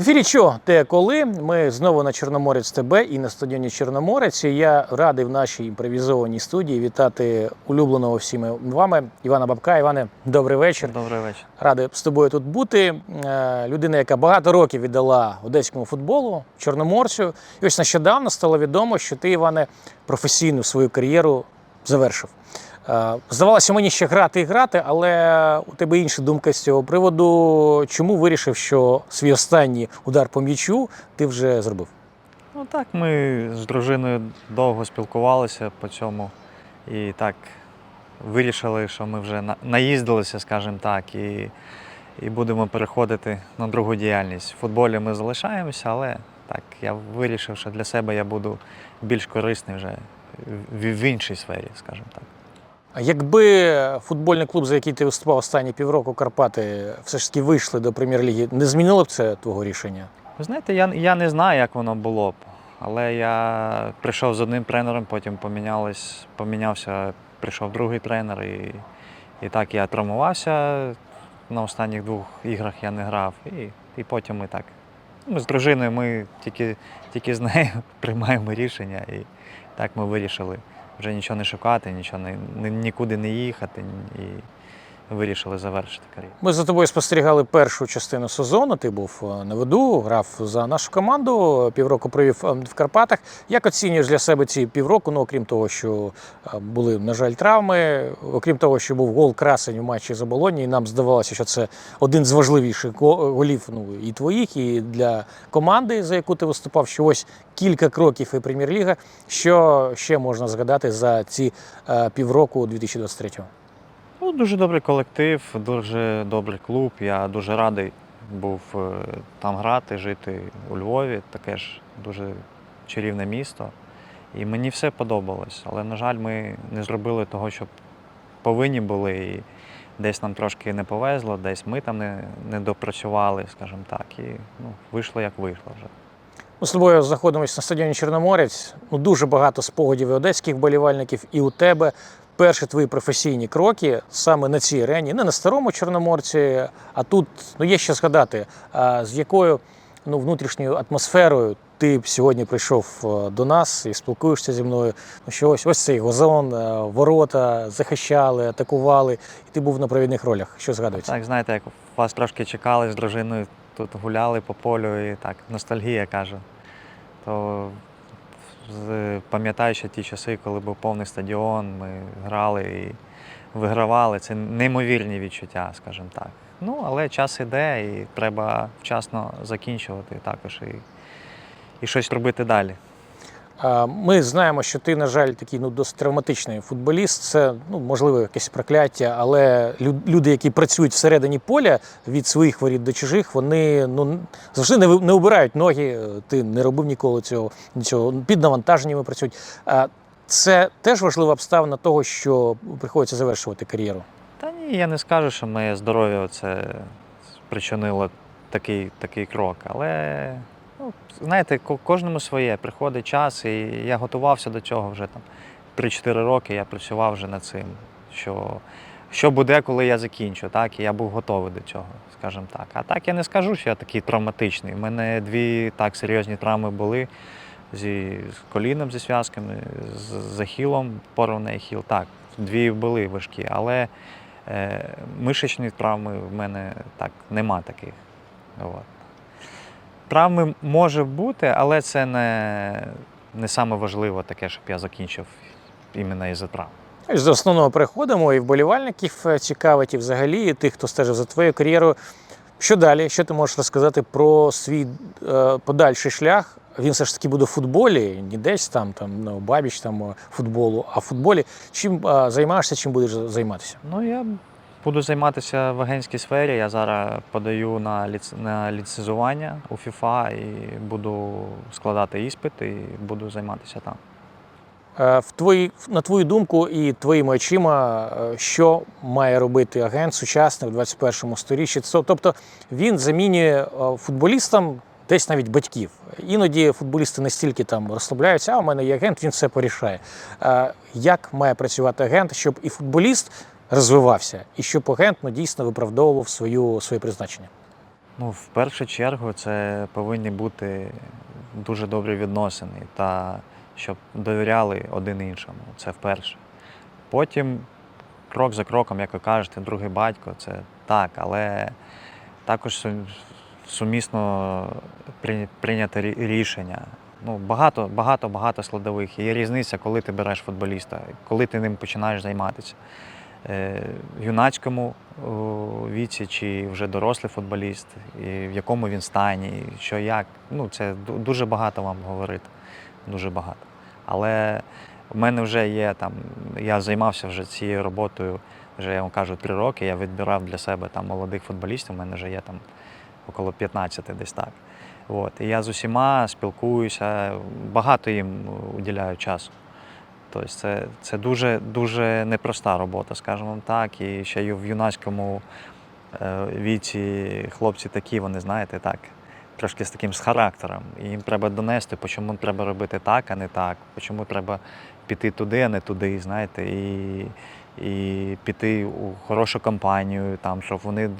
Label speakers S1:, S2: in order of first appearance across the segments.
S1: В ефірі «Чо? Те коли ми знову на Чорноморець ТБ і на стадіоні Чорноморець. Я радий в нашій імпровізованій студії вітати улюбленого всіми вами Івана Бабка. Іване, добрий вечір.
S2: Добрий вечір.
S1: Радий з тобою тут бути. Е, Людина, яка багато років віддала одеському футболу, чорноморцю. І ось нещодавно стало відомо, що ти, Іване, професійну свою кар'єру завершив. Е, Здавалося, мені ще грати і грати, але у тебе інша думка з цього приводу. Чому вирішив, що свій останній удар по м'ячу ти вже зробив?
S2: Ну так, ми з дружиною довго спілкувалися по цьому. І так вирішили, що ми вже наїздилися, скажімо так, і, і будемо переходити на другу діяльність. В футболі ми залишаємося, але так, я вирішив, що для себе я буду більш корисний вже в іншій сфері, скажімо так.
S1: Якби футбольний клуб, за який ти виступав останні півроку Карпати, все ж таки вийшли до прем'єр-ліги, не змінило б це твого рішення?
S2: Ви знаєте, я, я не знаю, як воно було б. Але я прийшов з одним тренером, потім помінялось, помінявся, прийшов другий тренер, і, і так я травмувався. На останніх двох іграх я не грав. І, і потім ми так. Ми з дружиною ми тільки, тільки з нею приймаємо рішення. І так ми вирішили вже нічого не шукати, нічого не, нікуди не їхати. І вирішили завершити кар'єру.
S1: Ми за тобою спостерігали першу частину сезону. Ти був е, на виду, грав за нашу команду, півроку провів е, в Карпатах. Як оцінюєш для себе ці півроку? Ну, окрім того, що е, були, на жаль, травми, окрім того, що був гол красень у матчі за Болоні, і нам здавалося, що це один з важливіших го- голів ну, і твоїх, і для команди, за яку ти виступав, що ось кілька кроків і прем'єр-ліга. Що ще можна згадати за ці півроку 2023-го?
S2: Дуже добрий колектив, дуже добрий клуб. Я дуже радий був е, там грати, жити у Львові. Таке ж дуже чарівне місто. І мені все подобалось. Але, на жаль, ми не зробили того, що повинні були. І десь нам трошки не повезло, десь ми там не, не допрацювали, скажімо так. І ну, вийшло як вийшло вже.
S1: Ми з тобою знаходимося на стадіоні Чорноморець. Ну, дуже багато спогадів і одеських болівальників, і у тебе. Перші твої професійні кроки саме на цій арені, не на старому Чорноморці, а тут ну, є що згадати, з якою ну, внутрішньою атмосферою ти сьогодні прийшов е, до нас і спілкуєшся зі мною. Ну, що ось, ось цей газон, е, ворота захищали, атакували, і ти був на провідних ролях. Що згадується?
S2: Так, знаєте, як вас трошки чекали з дружиною, тут гуляли по полю і так, ностальгія каже. То пам'ятаю ще ті часи, коли був повний стадіон, ми грали і вигравали. Це неймовірні відчуття, скажімо так. Ну, але час іде і треба вчасно закінчувати також і, і щось робити далі.
S1: Ми знаємо, що ти, на жаль, такий ну, досить травматичний футболіст. Це ну, можливо якесь прокляття, але люди, які працюють всередині поля від своїх воріт до чужих, вони ну, завжди не, не обирають ноги. Ти не робив ніколи цього, нічого. Під навантаженнями працюють. Це теж важлива обставина того, що приходиться завершувати кар'єру.
S2: Та ні, я не скажу, що моє здоров'я це спричинило такий, такий крок. Але ну, знаєте, кожному своє. Приходить час, і я готувався до цього вже там 3-4 роки. Я працював вже над цим. Що, що буде, коли я закінчу, так? І я був готовий до цього, скажімо так. А так я не скажу, що я такий травматичний. У мене дві так серйозні травми були зі з коліном, зі зв'язками, з, з ахілом, порваний ахіл. Так, дві були важкі, але е, мишечні травми в мене так нема таких. От. Травми може бути, але це не, не саме важливо таке, щоб я закінчив іменно із-за травм.
S1: Ось До основного переходимо і вболівальників е, цікавить, і взагалі і тих, хто стежив за твоєю кар'єрою. Що далі? Що ти можеш розказати про свій е, подальший шлях? Він все ж таки буде в футболі, не десь там, там ну, бабіч там е, футболу, а в футболі. Чим е, займаєшся, чим будеш займатися?
S2: Ну, я буду займатися в агентській сфері. Я зараз подаю на, ліц... на ліцензування у ФІФА і буду складати іспит і буду займатися там.
S1: Е, В твої, на твою думку і твоїми очима, е, що має робити агент сучасний в 21 сторіччі? Тобто він замінює е, футболістам десь навіть батьків. Іноді футболісти настільки там розслабляються, а у мене є агент, він все порішає. Як має працювати агент, щоб і футболіст розвивався, і щоб агент ну, дійсно виправдовував свою, своє призначення?
S2: Ну, в першу чергу, це повинні бути дуже добрі відносини та щоб довіряли один іншому. Це вперше. Потім, крок за кроком, як ви кажете, другий батько, це так, але також сумісно прийня- прийняти рішення. Ну, багато, багато, багато складових. Є різниця, коли ти береш футболіста, коли ти ним починаєш займатися. Е, юнацькому віці чи вже дорослий футболіст, і в якому він стані, що як. Ну, це дуже багато вам говорити. Дуже багато. Але в мене вже є там, я займався вже цією роботою, вже я вам кажу, три роки. Я відбирав для себе там молодих футболістів, у мене вже є там около 15 десь так. От. І я з усіма спілкуюся, багато їм уділяю часу. Тобто це, це дуже, дуже непроста робота, скажімо так. І ще й в юнацькому е, віці хлопці такі, вони, знаєте, так, трошки з таким з характером. І їм треба донести, чому треба робити так, а не так, чому треба піти туди, а не туди, знаєте, і, і піти у хорошу компанію, там, щоб вони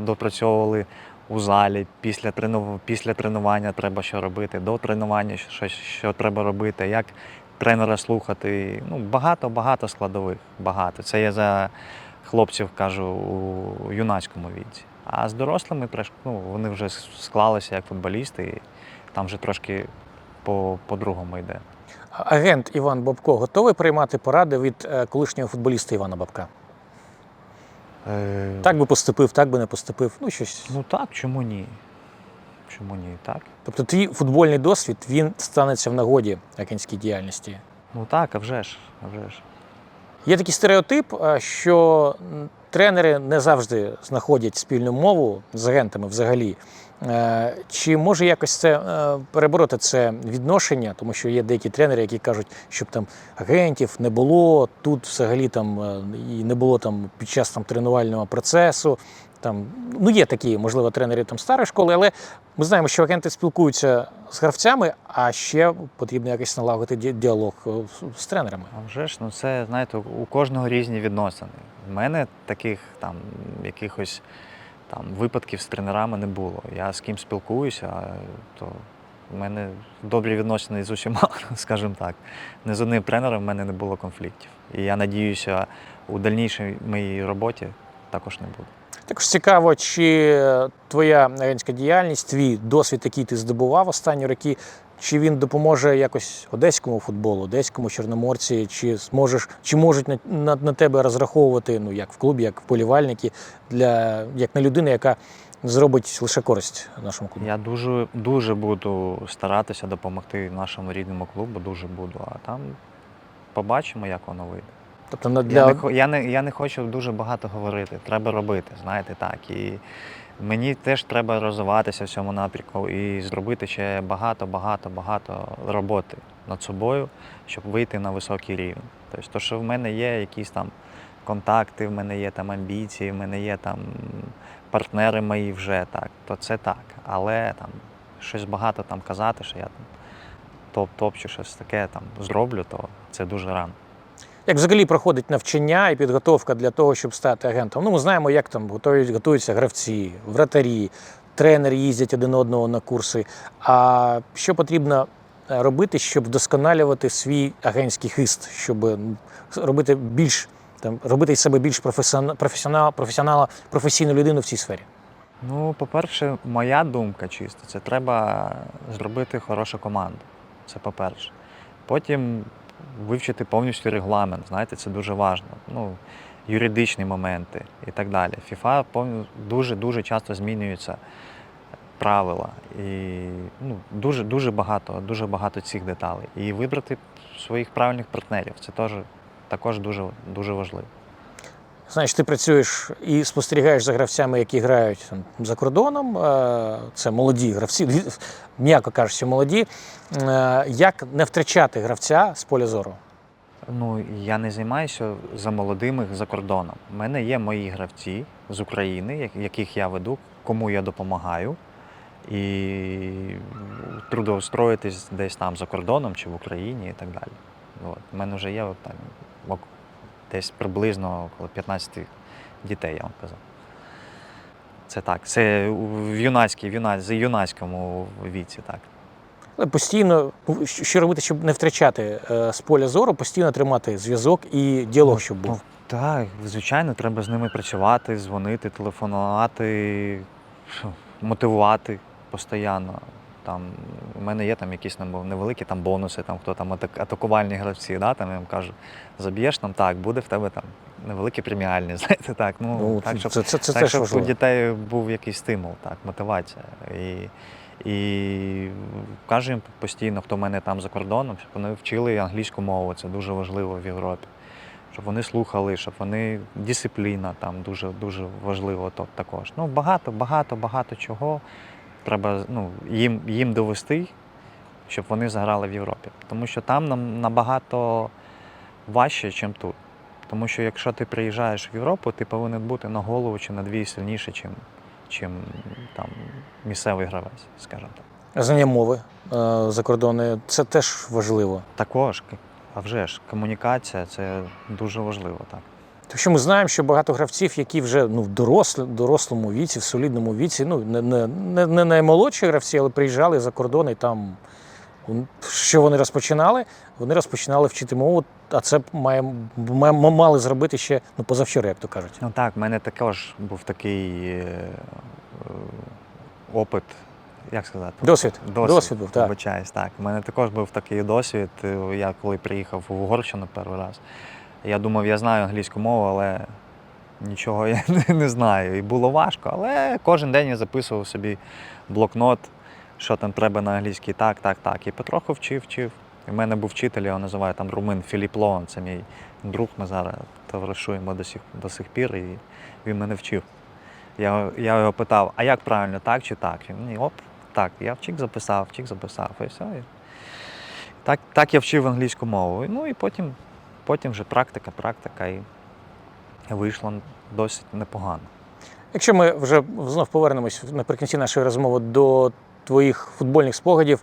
S2: допрацьовували у залі. Після, трену, після тренування треба що робити, до тренування що, що треба робити, як тренера слухати. Ну, багато, багато складових. Багато. Це я за хлопців кажу у юнацькому віці. А з дорослими ну, вони вже склалися як футболісти, і там вже трошки по- по-другому йде.
S1: Агент Іван Бабко готовий приймати поради від е, колишнього футболіста Івана Бабка.
S2: Е,
S1: Так би поступив, так би не поступив. Ну, щось.
S2: Ну так, чому ні? Чому ні? Так?
S1: Тобто твій футбольний досвід він станеться в нагоді акінській діяльності.
S2: Ну так, а вже ж, а вже ж.
S1: Є такий стереотип, е, що тренери не завжди знаходять спільну мову з агентами взагалі. Е, Чи може якось це е, перебороти це відношення, тому що є деякі тренери, які кажуть, щоб там агентів не було, тут взагалі там е, і не було там під час там тренувального процесу. Там ну є такі, можливо, тренери там старої школи, але ми знаємо, що агенти спілкуються з гравцями, а ще потрібно якось налагодити діалог з тренерами.
S2: А вже ж, ну це, знаєте, у кожного різні відносини. У мене таких там якихось там випадків з тренерами не було. Я з ким спілкуюся, то в мене добрі відносини з усіма, скажімо так. Не з одним тренером в мене не було конфліктів. І я надіюся, у дальнішій моїй роботі також не буде.
S1: Також цікаво, чи твоя агентська діяльність, твій досвід, який ти здобував останні роки, чи він допоможе якось одеському футболу, одеському чорноморці, чи зможеш, чи можуть на, на, на тебе розраховувати, ну як в клубі, як в полівальники, для як на людину, яка зробить лише користь нашому клубу.
S2: Я дуже, дуже буду старатися допомогти нашому рідному клубу, дуже буду. А там побачимо, як воно вийде.
S1: Тобто на
S2: Я, не, я, не, я не хочу дуже багато говорити. Треба робити, знаєте, так. І мені теж треба розвиватися в цьому напрямку і зробити ще багато, багато, багато роботи над собою, щоб вийти на високий рівень. Тобто, то, що в мене є якісь там контакти, в мене є там амбіції, в мене є там партнери мої вже так, то це так. Але там щось багато там казати, що я там топ-топ чи щось таке там зроблю, то це дуже рано.
S1: Як взагалі проходить навчання і підготовка для того, щоб стати агентом? Ну, ми знаємо, як там готують, готуються гравці, вратарі, тренери їздять один одного на курси. А що потрібно е, робити, щоб вдосконалювати свій агентський хист, щоб робити більш там, робити із себе більш професіонал, професіонал, професіонала, професійну людину в цій сфері?
S2: Ну, по-перше, моя думка чисто, це треба зробити хорошу команду. Це по-перше. Потім вивчити повністю регламент, знаєте, це дуже важливо. Ну, юридичні моменти і так далі. ФІФА дуже-дуже часто змінюються правила. І ну, дуже, дуже багато, дуже багато цих деталей. І вибрати своїх правильних партнерів. Це теж також дуже, дуже важливо.
S1: Знаєш, ти працюєш і спостерігаєш за гравцями, які грають там, за кордоном. е, Це молоді гравці, м'яко кажучи, молоді. Е, Як не втрачати гравця з поля зору?
S2: Ну, я не займаюся за молодими за кордоном. У мене є мої гравці з України, яких я веду, кому я допомагаю. І трудоустроїтись десь там за кордоном чи в Україні і так далі. От. У мене вже є от, там, десь приблизно около 15 дітей, я вам казав. Це так. Це в юнацькій, в юна- з юнацькому віці, так.
S1: Постійно, ну, що що робити, щоб не втрачати е, з поля зору, постійно тримати зв'язок і діалог, щоб був.
S2: Ну, так, звичайно, треба з ними працювати, дзвонити, телефонувати, мотивувати постійно. Там, у мене є там якісь там, невеликі там, бонуси, там, хто там атак- атакувальні гравці, да, там, я їм кажу, заб'єш там, так, буде в тебе там невеликі преміальні, знаєте, так. Ну,
S1: Ну,
S2: так, щоб,
S1: це, це, це
S2: так,
S1: теж
S2: щоб у дітей був якийсь стимул, так, мотивація. І, і кажу їм постійно, хто в мене там за кордоном, щоб вони вчили англійську мову. Це дуже важливо в Європі. Щоб вони слухали, щоб вони дисципліна там дуже дуже важливо то також. Ну багато, багато, багато чого треба ну, їм, їм довести, щоб вони заграли в Європі. Тому що там нам набагато важче, ніж тут. Тому що якщо ти приїжджаєш в Європу, ти повинен бути на голову чи на дві сильніше, чим, чим там місцевий гравець, скажімо так.
S1: Знання мови е, закордонної це теж важливо.
S2: Також, а вже ж, комунікація це дуже важливо, так.
S1: Тому що ми знаємо, що багато гравців, які вже ну, в дорослі, дорослому віці, в солідному віці, ну не, не, не, не наймолодші гравці, але приїжджали за кордон і там. Що вони розпочинали? Вони розпочинали вчити мову, а це має, мали зробити ще ну, позавчора, як то кажуть.
S2: Ну так, в мене також був такий е, е, опит, як сказати?
S1: Досвід. Досвід був, так.
S2: Вибачаюсь, так. У мене також був такий досвід. е, Я коли приїхав в Угорщину перший раз. Я думав, я знаю англійську мову, але нічого я не, знаю. І було важко. Але кожен день я записував собі блокнот, що там треба на англійській, так, так, так. І потроху вчив, вчив. В мене був вчитель, його називаю там румин Філіп Лоан, це мій друг. Ми зараз товаришуємо до сих, до сих пір, і він мене вчив. Я, я його питав, а як правильно, так чи так? Він оп, так, я вчик записав, вчик записав, і все. І так, так я вчив англійську мову. Ну і потім, потім вже практика, практика, і вийшло досить непогано.
S1: Якщо ми вже знов повернемось наприкінці нашої розмови до твоїх футбольних спогадів,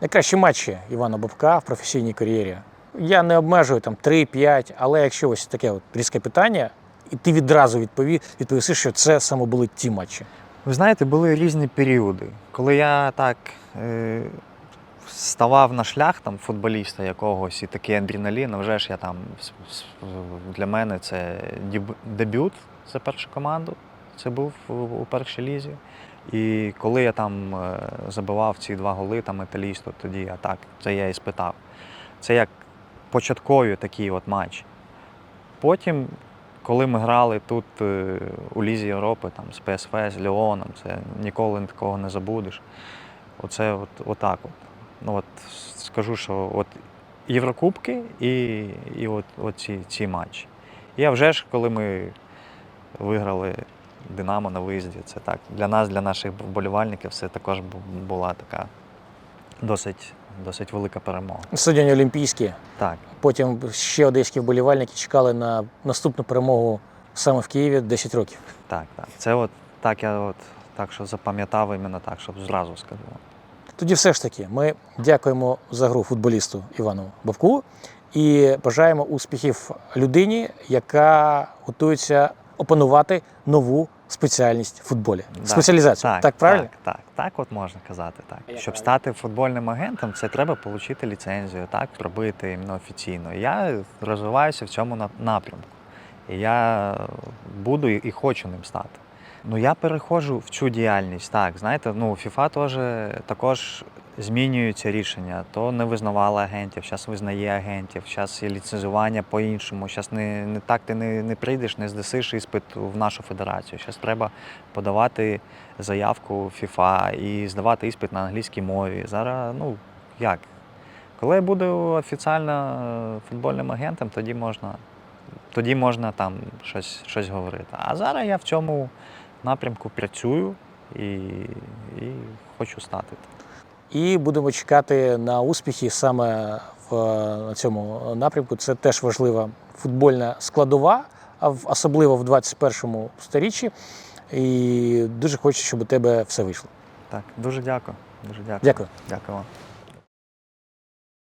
S1: найкращі матчі Івана Бобка в професійній кар'єрі. Я не обмежую там 3-5, але якщо ось таке от різке питання, і ти відразу відпові, відповіси, що це саме були ті матчі.
S2: Ви знаєте, були різні періоди. Коли я так е, ставав на шлях там, футболіста якогось і такий адреналін, а вже ж я там для мене це дебют за першу команду. Це був у, першій лізі. І коли я там е, забивав ці два голи там італійську, тоді я так, це я і спитав. Це як початкові такі от матчі. Потім, коли ми грали тут е, у Лізі Європи, там, з ПСВ, з Леоном, це ніколи такого не забудеш. Оце от, отак от. Ну, от скажу, що от Єврокубки і, і от, от ці, ці матчі. І а вже ж, коли ми виграли Динамо на виїзді, це так. Для нас, для наших вболівальників, це також була така досить, досить велика перемога.
S1: Стадіоні Олімпійський.
S2: Так.
S1: Потім ще одеські вболівальники чекали на наступну перемогу саме в Києві 10 років.
S2: Так, так. Це от так я от так, що запам'ятав іменно так, щоб зразу скажу.
S1: Тоді все ж таки ми дякуємо за гру футболісту Івану Бабку і бажаємо успіхів людині, яка готується опанувати нову спеціальність в футболі.
S2: Да.
S1: Спеціалізацію. Так, правильно?
S2: Так, так, так от можна казати. Так. Щоб
S1: правильно?
S2: стати футбольним агентом, це треба отримати ліцензію, так, робити іменно офіційно. Я розвиваюся в цьому на- напрямку. І я буду і хочу ним стати. Ну, я переходжу в цю діяльність. Так, знаєте, ну, FIFA теж також змінюються рішення. То не визнавали агентів, зараз визнає агентів, зараз є ліцензування по-іншому. Зараз не, не так ти не, не прийдеш, не здасиш іспит в нашу федерацію. Зараз треба подавати заявку FIFA і здавати іспит на англійській мові. Зараз, ну як? Коли я буду офіційно е, футбольним агентом, тоді можна, тоді можна там щось, щось говорити. А зараз я в цьому напрямку працюю і, і хочу стати.
S1: І будемо чекати на успіхи саме в на цьому напрямку. Це теж важлива футбольна складова, особливо в 21 сторіччі. І дуже хочу, щоб у тебе все вийшло.
S2: Так, дуже дякую. Дуже дякую.
S1: Дякую.
S2: Дякую вам.